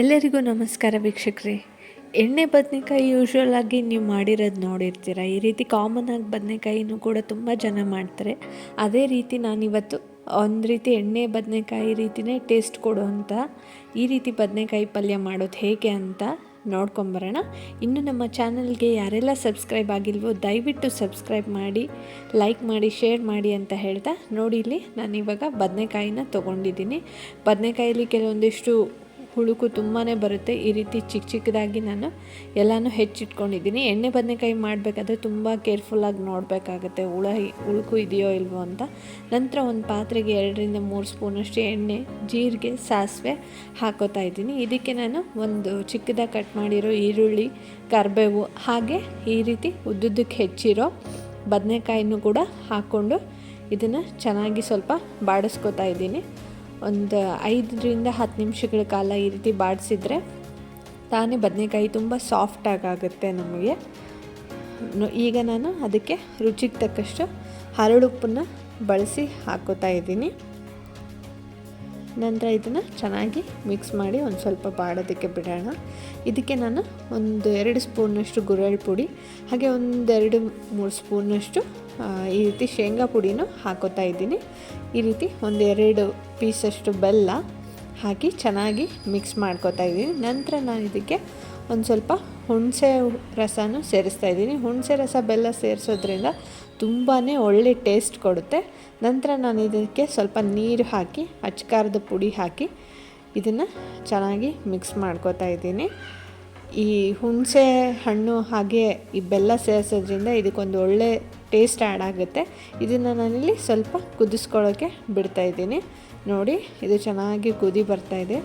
ಎಲ್ಲರಿಗೂ ನಮಸ್ಕಾರ ವೀಕ್ಷಕರೇ. ಎಣ್ಣೆ ಬದನೆಕಾಯಿ ಯೂಶ್ವಲ್ ಆಗಿ ನೀವು ಮಾಡಿರೋದು ನೋಡಿರ್ತೀರ. ಈ ರೀತಿ ಕಾಮನ್ ಆಗಿ ಬದನೆಕಾಯಿನೂ ಕೂಡ ತುಂಬ ಜನ ಮಾಡ್ತಾರೆ. ಅದೇ ರೀತಿ ನಾನಿವತ್ತು ಒಂದು ರೀತಿ ಎಣ್ಣೆ ಬದನೆಕಾಯಿ ರೀತಿಯೇ ಟೇಸ್ಟ್ ಕೊಡುವಂಥ ಈ ರೀತಿ ಬದನೆಕಾಯಿ ಪಲ್ಯ ಮಾಡೋದು ಹೇಗೆ ಅಂತ ನೋಡ್ಕೊಂಬರೋಣ ಇನ್ನು ನಮ್ಮ ಚಾನಲ್ಗೆ ಯಾರೆಲ್ಲ ಸಬ್ಸ್ಕ್ರೈಬ್ ಆಗಿಲ್ವೋ ದಯವಿಟ್ಟು ಸಬ್ಸ್ಕ್ರೈಬ್ ಮಾಡಿ ಲೈಕ್ ಮಾಡಿ ಶೇರ್ ಮಾಡಿ ಅಂತ ಹೇಳ್ತಾ ನೋಡಿ ಇಲ್ಲಿ ನಾನಿವಾಗ ಬದನೆಕಾಯಿನ ತೊಗೊಂಡಿದ್ದೀನಿ. ಬದನೆಕಾಯಲ್ಲಿ ಕೆಲವೊಂದಿಷ್ಟು ಹುಳುಕು ತುಂಬಾ ಬರುತ್ತೆ. ಈ ರೀತಿ ಚಿಕ್ಕ ಚಿಕ್ಕದಾಗಿ ನಾನು ಎಲ್ಲನೂ ಹೆಚ್ಚಿಟ್ಕೊಂಡಿದ್ದೀನಿ. ಎಣ್ಣೆ ಬದನೆಕಾಯಿ ಮಾಡಬೇಕಾದ್ರೆ ತುಂಬ ಕೇರ್ಫುಲ್ಲಾಗಿ ನೋಡಬೇಕಾಗತ್ತೆ. ಹುಳ ಹುಳುಕು ಇದೆಯೋ ಇಲ್ವೋ ಅಂತ. ನಂತರ ಒಂದು ಪಾತ್ರೆಗೆ ಎರಡರಿಂದ ಮೂರು ಸ್ಪೂನಷ್ಟು ಎಣ್ಣೆ, ಜೀರಿಗೆ, ಸಾಸಿವೆ ಹಾಕೋತಾ ಇದ್ದೀನಿ. ಇದಕ್ಕೆ ನಾನು ಒಂದು ಚಿಕ್ಕದಾಗಿ ಕಟ್ ಮಾಡಿರೋ ಈರುಳ್ಳಿ, ಕರಿಬೇವು ಹಾಗೆ ಈ ರೀತಿ ಉದ್ದುದ್ದಕ್ಕೆ ಹೆಚ್ಚಿರೋ ಬದನೆಕಾಯಿನೂ ಕೂಡ ಹಾಕ್ಕೊಂಡು ಇದನ್ನು ಚೆನ್ನಾಗಿ ಸ್ವಲ್ಪ ಬಾಡಿಸ್ಕೊತಾ ಇದ್ದೀನಿ. ಒಂದು ಐದರಿಂದ ಹತ್ತು ನಿಮಿಷಗಳ ಕಾಲ ಈ ರೀತಿ ಬಾಡಿಸಿದ್ರೆ ತಾನೇ ಬದನೆಕಾಯಿ ತುಂಬ ಸಾಫ್ಟಾಗಿ ಆಗುತ್ತೆ ನಮಗೆ. ಈಗ ನಾನು ಅದಕ್ಕೆ ರುಚಿಗೆ ತಕ್ಕಷ್ಟು ಹರಳುಪ್ಪನ್ನು ಬಳಸಿ ಹಾಕೋತಾ ಇದ್ದೀನಿ. ನಂತರ ಇದನ್ನು ಚೆನ್ನಾಗಿ ಮಿಕ್ಸ್ ಮಾಡಿ ಒಂದು ಸ್ವಲ್ಪ ಬಾಡೋದಕ್ಕೆ ಬಿಡೋಣ. ಇದಕ್ಕೆ ನಾನು ಒಂದು ಎರಡು ಸ್ಪೂನಷ್ಟು ಗುರಳ್ ಪುಡಿ, ಹಾಗೆ ಒಂದೆರಡು ಮೂರು ಸ್ಪೂನಷ್ಟು ಈ ರೀತಿ ಶೇಂಗಾ ಪುಡಿನೂ ಹಾಕೋತಾ ಇದ್ದೀನಿ. ಈ ರೀತಿ ಒಂದೆರಡು ಪೀಸಷ್ಟು ಬೆಲ್ಲ ಹಾಕಿ ಚೆನ್ನಾಗಿ ಮಿಕ್ಸ್ ಮಾಡ್ಕೋತಾ ಇದ್ದೀನಿ. ನಂತರ ನಾನು ಇದಕ್ಕೆ ಒಂದು ಸ್ವಲ್ಪ ಹುಣಸೆ ರಸನೂ ಸೇರಿಸ್ತಾ ಇದ್ದೀನಿ. ಹುಣಸೆ ರಸ, ಬೆಲ್ಲ ಸೇರಿಸೋದ್ರಿಂದ ತುಂಬಾ ಒಳ್ಳೆ ಟೇಸ್ಟ್ ಕೊಡುತ್ತೆ. ನಂತರ ನಾನು ಇದಕ್ಕೆ ಸ್ವಲ್ಪ ನೀರು ಹಾಕಿ, ಅಚ್ಕಾರದ ಪುಡಿ ಹಾಕಿ ಇದನ್ನು ಚೆನ್ನಾಗಿ ಮಿಕ್ಸ್ ಮಾಡ್ಕೋತಾ ಇದ್ದೀನಿ. ಈ ಹುಣಸೆ ಹಣ್ಣು ಹಾಗೆ ಈ ಬೆಲ್ಲ ಸೇರಿಸೋದ್ರಿಂದ ಇದಕ್ಕೊಂದು ಒಳ್ಳೆ ಟೇಸ್ಟ್ ಆ್ಯಡ್ ಆಗುತ್ತೆ. ಇದನ್ನು ನಾನಿಲ್ಲಿ ಸ್ವಲ್ಪ ಕುದಿಸ್ಕೊಳ್ಳೋಕ್ಕೆ ಬಿಡ್ತಾಯಿದ್ದೀನಿ ನೋಡಿ, ಇದು ಚೆನ್ನಾಗಿ ಕುದಿ ಬರ್ತಾಯಿದೆ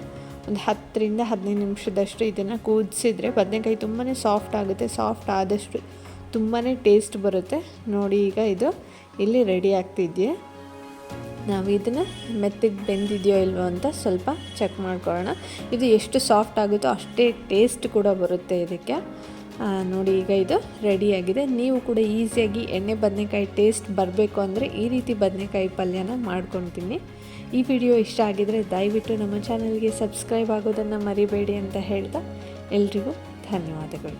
ಒಂದು ಹತ್ತರಿಂದ ಹದಿನೈದು ನಿಮಿಷದಷ್ಟು ಇದನ್ನು ಕುದಿಸಿದ್ರೆ ಬದನೆಕಾಯಿ ತುಂಬಾ ಸಾಫ್ಟ್ ಆಗುತ್ತೆ. ಸಾಫ್ಟ್ ಆದಷ್ಟು ತುಂಬಾ ಟೇಸ್ಟ್ ಬರುತ್ತೆ. ನೋಡಿ, ಈಗ ಇದು ಇಲ್ಲಿ ರೆಡಿ ಆಗ್ತಿದೆಯೇ. ನಾವು ಇದನ್ನು ಮೆತ್ತಗೆ ಬೆಂದಿದೆಯೋ ಇಲ್ವೋ ಅಂತ ಸ್ವಲ್ಪ ಚೆಕ್ ಮಾಡ್ಕೊಳ್ಳೋಣ. ಇದು ಎಷ್ಟು ಸಾಫ್ಟ್ ಆಗುತ್ತೋ ಅಷ್ಟೇ ಟೇಸ್ಟ್ ಕೂಡ ಬರುತ್ತೆ ಇದಕ್ಕೆ. ನೋಡಿ ಈಗ ಇದು ರೆಡಿಯಾಗಿದೆ ನೀವು ಕೂಡ ಈಸಿಯಾಗಿ ಎಣ್ಣೆ ಬದನೆಕಾಯಿ ಟೇಸ್ಟ್ ಬರಬೇಕು ಅಂದರೆ ಈ ರೀತಿ ಬದನೆಕಾಯಿ ಪಲ್ಯನ ಮಾಡ್ಕೊತೀನಿ. ಈ ವಿಡಿಯೋ ಇಷ್ಟ ಆಗಿದರೆ ದಯವಿಟ್ಟು ನಮ್ಮ ಚಾನಲ್ಗೆ ಸಬ್ಸ್ಕ್ರೈಬ್ ಆಗೋದನ್ನು ಮರಿಬೇಡಿ ಅಂತ ಹೇಳ್ತಾ ಎಲ್ರಿಗೂ ಧನ್ಯವಾದಗಳು.